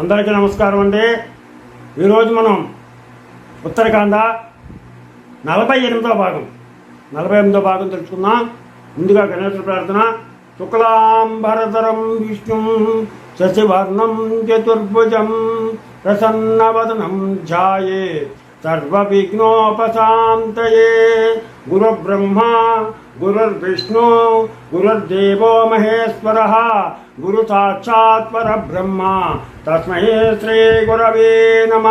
అందరికీ నమస్కారం అండి. ఈరోజు మనం ఉత్తరాఖండ నలభై ఎనిమిదో భాగం. నలభై ఎనిమిదో భాగం తెలుసుకుందాం. ముందుగా గణేశ్వర ప్రార్థన. శుక్లాంబరతరం విష్ణు శశివర్ణం చతుర్భుజం ప్రసన్నవదనం ఛాయే सर्विघ्नोपात सर्वविघ्नोपशान्तये गुरुब्रह्मा गुरुर्विष्णु गुरु साक्षात्पर ब्रह्म तस्म श्री गुरव नम।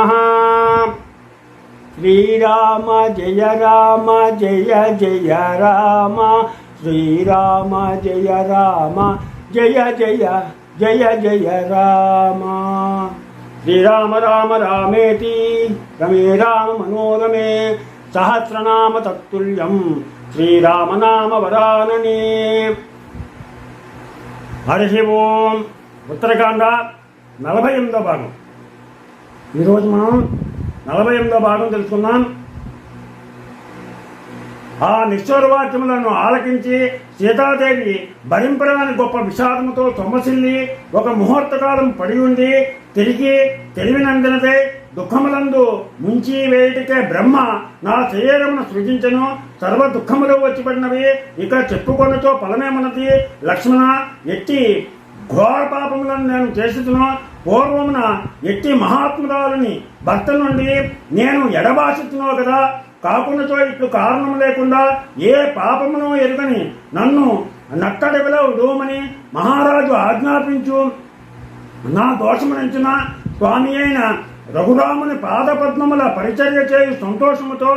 श्रीराम, जय राम, जय जय राम। श्रीराम, जय राम, जय जय जय जय राम। శ్రీరామ రామ రామేతి. రమే రామ మనోరమే. సహస్రనామ తత్తుల్యం. శ్రీరామనామ వరాననే. హరి ఓం. ఉత్తరాఖండ నలభై ఎనిమిదో భాగం. ఈరోజు మనం నలభై ఎనిమిదో భాగం తెలుసుకున్నాం ఆ నిశ్వరవాక్యములను ఆలకించి సీతాదేవి భరింపరాని గొప్ప విషాదముతో తొమ్మసిల్లి ఒక ముహూర్తకాలం పడి ఉండి తిరిగి తెలివినందునదే దుఃఖములందు ముంచి వేయటికే బ్రహ్మ నా శరీరమును సృజించను. సర్వ దుఃఖములు వచ్చిపడినవి ఇక చెప్పుకొనతో ఫలమేమన్నది? లక్ష్మణ ఎట్టి ఘోర పాపములను నేను చేస్తును. పూర్వమున ఎట్టి మహాత్మురాలని భర్త నుండి నేను ఎడబాసిస్తున్నావు కదా? కాకుండాతో ఇట్లు కారణం లేకుండా ఏ పాపమును ఎరుగని నన్ను నట్టడవిలో విడవమని మహారాజు ఆజ్ఞాపించు. నా దోషమునంచిన స్వామి అయిన రఘురాముని పాదపద్మముల పరిచర్య చేయు సంతోషముతో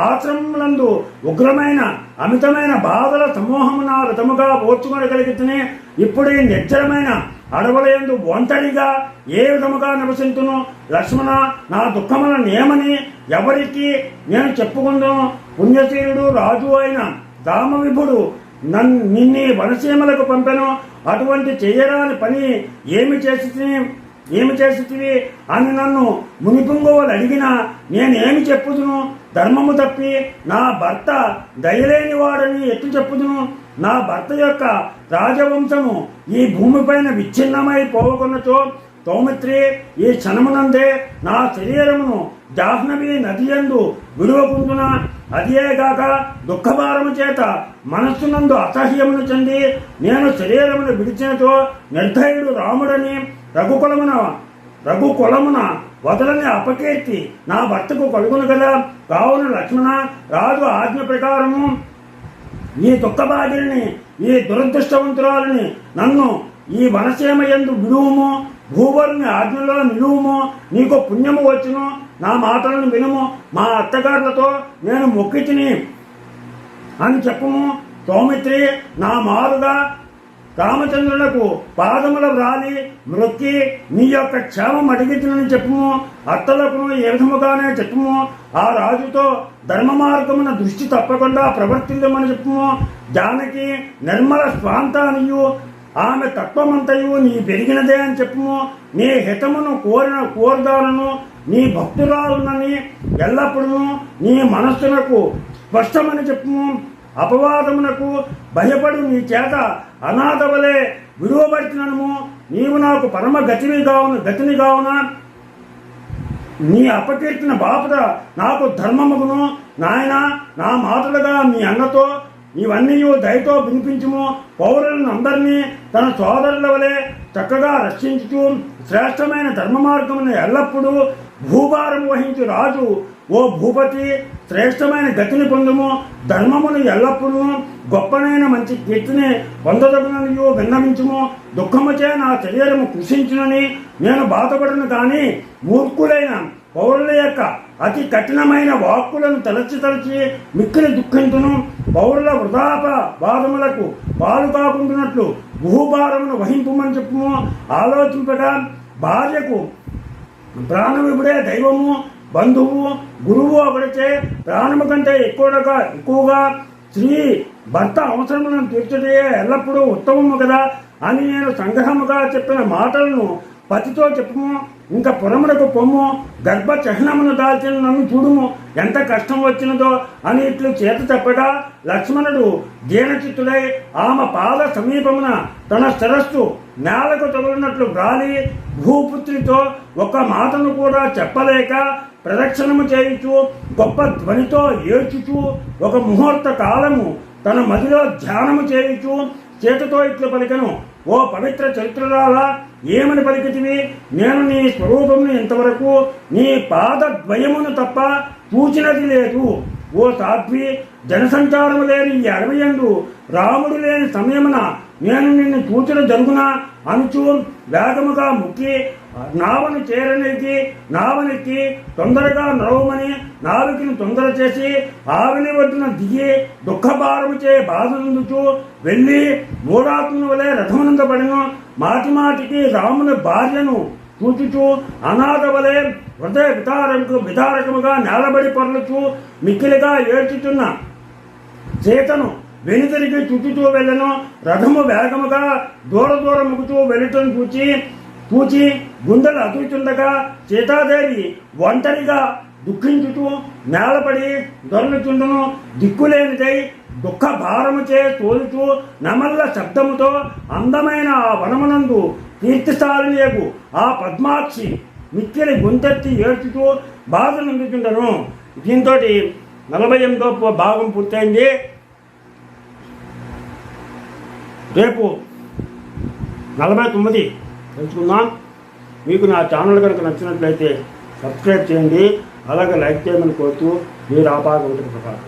ఆశ్రమములందు ఉగ్రమైన అమితమైన బాధల సమూహము నా విధముగా ఓర్చుకొనగలిగితేనే ఇప్పుడు ఈ నిర్జరమైన అడవులయందు ఒంటరిగా ఏ విధముగా నివసించును లక్ష్మణ నా దుఃఖములను ఏమని ఎవరికి నేను చెప్పుకుందును? పుణ్యశీలుడు రాజు అయిన దామవిభుడు నన్ను నిన్ని వనసీమలకు పంపెను. అటువంటి చేయరాని పని ఏమి చేసి ఏమి చేసితివి? అని నన్ను మునిపుంగోలు అడిగినా నేనేమి చెప్పుదును? ధర్మము తప్పి నా భర్త దయలేని వాడని ఎత్తు చెప్పుదును? నా భర్త యొక్క రాజవంశము ఈ భూమిపైన విచ్ఛిన్నమై పోవకున్నచో తౌమిత్రి ఈ క్షణమునందే నా శరీరమును జాహ్నవి నది ఎందు విలువకుంటున్నా. అదేగాక దుఃఖభారము చేత మనస్సునందు అసహ్యమును చెంది నేను శరీరమును విడిచినతో నిర్ధయుడు రాముడని రఘుకులమున రఘుకులమున వదలని అపకీర్తి నా భర్తకు కలుగును కదా? కావున లక్ష్మణ రాజు ఆజ్ఞ ప్రకారము ఈ దుఃఖబాధిని ఈ దురదృష్టవంతురాలని నన్ను ఈ వనసీమ ఎందు విడువుము భూవరుని ఆజ్ఞలో నిలువుము నీకు పుణ్యము వచ్చును. నా మాటలను వినుము. మా అత్తగారులతో నేను మొక్కితిని అని చెప్పుము. సౌమిత్రి నా మారుగా రామచంద్రులకు పాదముల వ్రాలి. మృక్కి నీ యొక్క క్షేమం అడిగించునని చెప్పుము. అత్తలకు ఏ విధముగానే చెప్పుము. ఆ రాజుతో ధర్మ మార్గమున దృష్టి తప్పకుండా ప్రవర్తించమని చెప్పుము. జానకి నిర్మల స్వాంతానియు ఆమె తత్వమంతయు నీ పెరిగినదే అని చెప్పుము. నీ హితమును కోరిన కోరదాలను నీ భక్తురాలునని ఎల్లప్పుడూ నీ మనస్సునకు స్పష్టమని చెప్పుము. అపవాదమునకు భయపడు నీ చేత అనాథవలే విడువబడుతున్నాను నీవు నాకు పరమ గతిని కావున గతిని కావున నీ అపకీర్తిన బాపద నాకు ధర్మముగును. నాయన నా మాటలుగా మీ అన్నతో ఇవన్నీ దయతో వినిపించుము. పౌరులను అందరినీ తన సోదరుల వలె చక్కగా రక్షించుతూ శ్రేష్టమైన ధర్మ మార్గమును ఎల్లప్పుడూ భూభారం వహించు రాజు. ఓ భూపతి శ్రేష్టమైన గతిని పొందుము. ధర్మమును ఎల్లప్పుడూ గొప్పనైన మంచి కీర్తిని పొందదగుననియో విన్నవించుము. దుఃఖముచే నా శరీరము కృషించునని నేను బాధపడను కానీ మూర్ఖులైన పౌరుల యొక్క అతి కఠినమైన వాక్కులను తలచి తలచి మిక్కిలి దుఃఖించును పౌరుల వృధాప బాధములకు పాలు కాకుంటున్నట్లు భూభారమును వహింపమని చెప్పుము. ఆలోచింపట భార్యకు ప్రాణమిపుడే దైవము బంధువు గురువు ఒకడిచే ప్రాణము కంటే ఎక్కువగా ఎక్కువగా స్త్రీ భర్త అవసరములను తీర్చడే ఎల్లప్పుడూ ఉత్తమము కదా అని నేను సంగ్రహముగా చెప్పిన మాటలను పతితో చెప్పుము. ఇంకా పురమునకు పొమ్ము గర్భ చిహ్నమును దాల్చిన నన్ను చూడుము. ఎంత కష్టం వచ్చినదో అని ఇట్లు చేత చెప్పగా లక్ష్మణుడు దీనచిత్తుడై ఆమె పాద సమీపమున తన శిరస్సు నేలకు తగులినట్లు గాలి భూపుత్రితో ఒక మాటను కూడా చెప్పలేక ప్రదక్షిణము చేయించు గొప్ప ధ్వనితో ఏడ్చుచు ఒక ముహూర్త కాలము తన మదిలో ధ్యానము చేయించు చేతితో ఇట్లు పలికను. ఓ పవిత్ర చరిత్రరాలా ఏమని పలికితివి? నేను నీ స్వరూపమును ఇంతవరకు నీ పాద ద్వయమును తప్ప చూచినది లేదు. ఓ సాధ్వి జనసంచారము లేని ఈ అడవి రాముడు లేని సమయమున నేను నిన్ను చూచిన జరుగునా? అంచు వేగముగా ముక్కి నావను చేరనెక్కి నావనెక్కి తొందరగా నడవమని నావికిని తొందర చేసి ఆవిని ఒడ్డున దిగి దుఃఖభారము చే బాధ వెళ్ళి మూడాత్మల వలె రథమునందబడిన మాటి మాటికి రాముని భార్యను చూచుచు అనాథ వలె హృదయ వితారకు విదారకముగా నేలబడి పొరలుచు మిక్కిలిగా ఏడ్చుచున్న సీతను వెనుతిరిగి చుట్టుతూ వెళ్ళను. రథము వేగముగా దూర దూరముగుతూ వెళ్ళటం చూచి పూచి గుండెలు అదురుచుండగా సీతాదేవి ఒంటరిగా దుఃఖించుతూ నేలపడి దొరలుచుండును దిక్కులేనిదై దుఃఖ భారముచే తోలుచూ నమల్ల శబ్దముతో అందమైన ఆ వనమునందు కీర్తిశాలినియగు ఆ పద్మాక్షి మిక్కిలి గుంతెత్తి ఏడ్చుతూ బాధ నిందుచుండను దీంతో నలభై ఎనిమిదో భాగం పూర్తయింది. రేపు నలభై తొమ్మిది తెలుసుకుందాం. మీకు నా ఛానల్ కనుక నచ్చినట్లయితే సబ్స్క్రైబ్ చేయండి అలాగే లైక్ చేయమని కోరుతూ మీరు ఆపాద ప్రకారం